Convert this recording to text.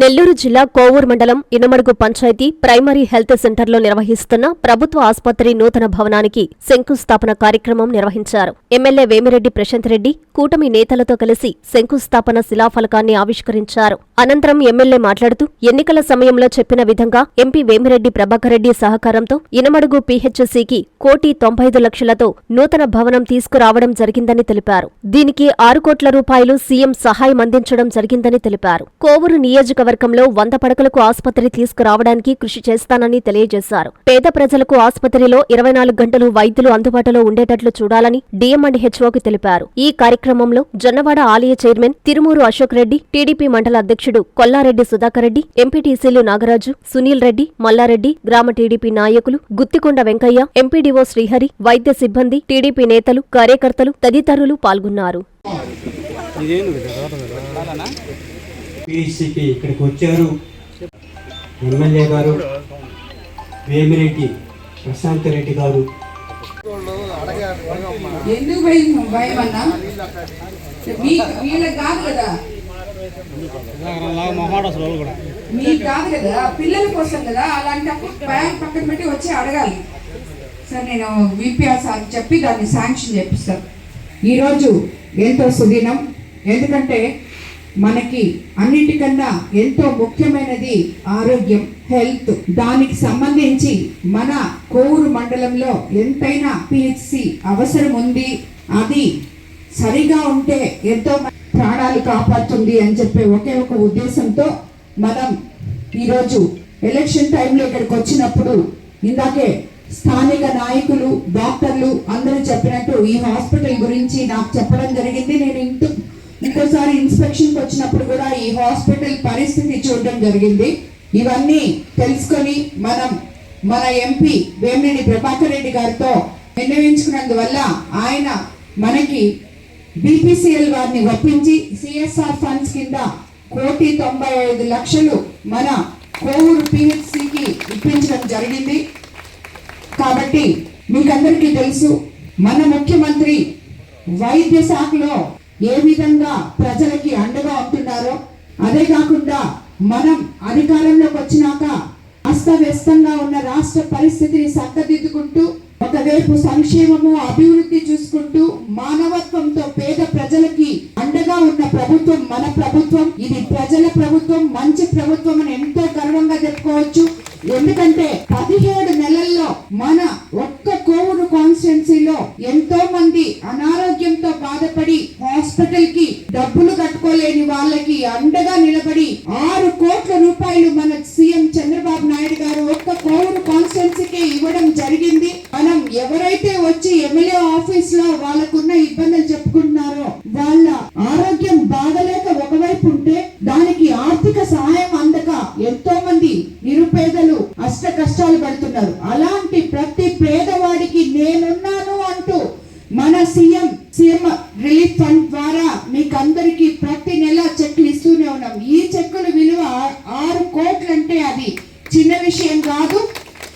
నెల్లూరు జిల్లా కోవూరు మండలం Inamadugu panchayat primary health సెంటర్లో నిర్వహిస్తున్న ప్రభుత్వ ఆసుపత్రి నూతన భవనానికి శంకుస్థాపన కార్యక్రమం నిర్వహించారు. ఎమ్మెల్యే వేమిరెడ్డి ప్రశాంత్ రెడ్డి కూటమి నేతలతో కలిసి శంకుస్థాపన శిలాఫలకాన్ని ఆవిష్కరించారు. అనంతరం ఎమ్మెల్యే మాట్లాడుతూ ఎన్నికల సమయంలో చెప్పిన విధంగా ఎంపీ వేమిరెడ్డి ప్రభాకర్ రెడ్డి సహకారంతో ఇనమడుగు పీహెచ్సికి కోటి తొంభై ఐదు లక్షలతో నూతన భవనం తీసుకురావడం జరిగిందని తెలిపారు. దీనికి ఆరు కోట్ల రూపాయలు సీఎం సహాయం అందించడం జరిగిందని తెలిపారు. కోవూరు నియోజకవర్గంలో వంద పడకలకు ఆసుపత్రి తీసుకురావడానికి కృషి చేస్తానని తెలియజేశారు. పేద ప్రజలకు ఆసుపత్రిలో ఇరవై నాలుగు గంటలు వైద్యులు అందుబాటులో ఉండేటట్లు చూడాలని డిఎం అండ్ హెచ్ఓకి తెలిపారు. ఈ కార్యక్రమంలో జొన్నవాడ ఆలయ చైర్మన్ తిరుమూరు అశోక్ రెడ్డి టీడీపీ మండల అధ్యక్షుడు కొల్లారెడ్డి సుధాకర్ రెడ్డి ఎంపీటీసీలు నాగరాజు సునీల్ రెడ్డి మల్లారెడ్డి గ్రామ టీడీపీ నాయకులు గుత్తికొండ వెంకయ్య ఎంపీడీఓ శ్రీహరి వైద్య సిబ్బంది టీడీపీ నేతలు కార్యకర్తలు తదితరులు పాల్గొన్నారు. పిఎస్సికి ఇక్కడికి వచ్చారు. ఎమ్మెల్యే గారు వేమిరెడ్డి ప్రశాంత్ రెడ్డి గారు. ఎందుకు భయం భయం అన్నా? వీళ్ళకి కాదు కదా? మీకు కాదు కదా? పిల్లల కోసం కదా? అలాంటప్పుడు భయం పక్కన పెట్టి వచ్చి అడగాలి. సార్ నేను విపిఆర్ సార్ చెప్పి దాన్ని శాంక్షన్ చేపిస్తాను. ఈరోజు ఎంతో సుదినం. ఎందుకంటే మనకి అన్నిటికన్నా ఎంతో ముఖ్యమైనది ఆరోగ్యం హెల్త్. దానికి సంబంధించి మన కోవూరు మండలంలో ఎంతైనా పిహెచ్సి అవసరం ఉంది. అది సరిగా ఉంటే ఎంతో ప్రాణాలు కాపాడుతుంది అని చెప్పే ఒకే ఒక ఉద్దేశంతో మనం ఈరోజు ఎలక్షన్ టైంలో ఇక్కడికి వచ్చినప్పుడు ఇందాకే స్థానిక నాయకులు డాక్టర్లు అందరూ చెప్పినట్టు ఈ హాస్పిటల్ గురించి నాకు చెప్పడం జరిగింది. నేను ఇంటూ ఇంకోసారి ఇన్స్పెక్షన్కి వచ్చినప్పుడు కూడా ఈ హాస్పిటల్ పరిస్థితి చూడడం జరిగింది. ఇవన్నీ తెలుసుకొని మనం మన ఎంపీ వేమినేని ప్రభాకర్ రెడ్డి గారితో నిర్ణయించుకున్నందువల్ల ఆయన మనకి బీపీసీఎల్ వారిని ఒప్పించి సిఎస్ఆర్ ఫండ్స్ కింద కోటి తొంభై ఐదు లక్షలు మన కోవూరు పిహెచ్సికి ఇప్పించడం జరిగింది. కాబట్టి మీకందరికీ తెలుసు మన ముఖ్యమంత్రి వైద్య శాఖలో ఏ విధంగా ప్రజలకి అండగా ఉంటున్నారో అదే కాకుండా మనం అధికారంలోకి వచ్చినాక అస్తవ్యస్తంగా ఉన్న రాష్ట్ర పరిస్థితిని చక్కదిద్దుకుంటూ ఒకవైపు సంక్షేమము అభివృద్ధి చూసుకుంటూ మానవత్వంతో పేద ప్రజలకి అండగా ఉన్న ప్రభుత్వం మన ప్రభుత్వం ఇది ప్రజల ప్రభుత్వం మంచి ప్రభుత్వం అని ఎంతో గర్వంగా చెప్పుకోవచ్చు. ఎందుకంటే పదిహేడు నెలల్లో మన ఒక్క కోవూరు కాన్స్టిట్యున్సీలో ఎంతో మంది అనారోగ్యంతో బాధపడి హాస్పిటల్కి డబ్బులు కట్టుకోలేని వాళ్ళకి అండగా నిలబడి ఆరు కోట్ల రూపాయలు మన సీఎం చంద్రబాబు నాయుడు గారు ఒక్క కోవూరు కాన్స్టిట్యున్సీకి ఇవ్వడం జరిగింది. మనం ఎవరైతే వచ్చి ఎమ్మెల్యే ఆఫీస్లో వాళ్ళకున్న ఇబ్బందులు చెప్పుకుంటున్నారో వాళ్ళ ఆరోగ్యం బాగలేక ఒకవైపు ఉంటే దానికి ఆర్థిక సహాయం అందక ఎంతో మంది నిరుపేదలు అష్ట కష్టాలు పడుతున్నారు. అలాంటి ప్రతి పేదవాడికి నేనున్నాను అంటూ మన సీఎం సీఎం రిలీఫ్ ఫండ్ ద్వారా మీకు అందరికి ప్రతి నెల చెక్లు ఇస్తూనే ఉన్నాం ఈ చెక్కుల విలువ ఆ- ఆరు కోట్లంటే అది చిన్న విషయం కాదు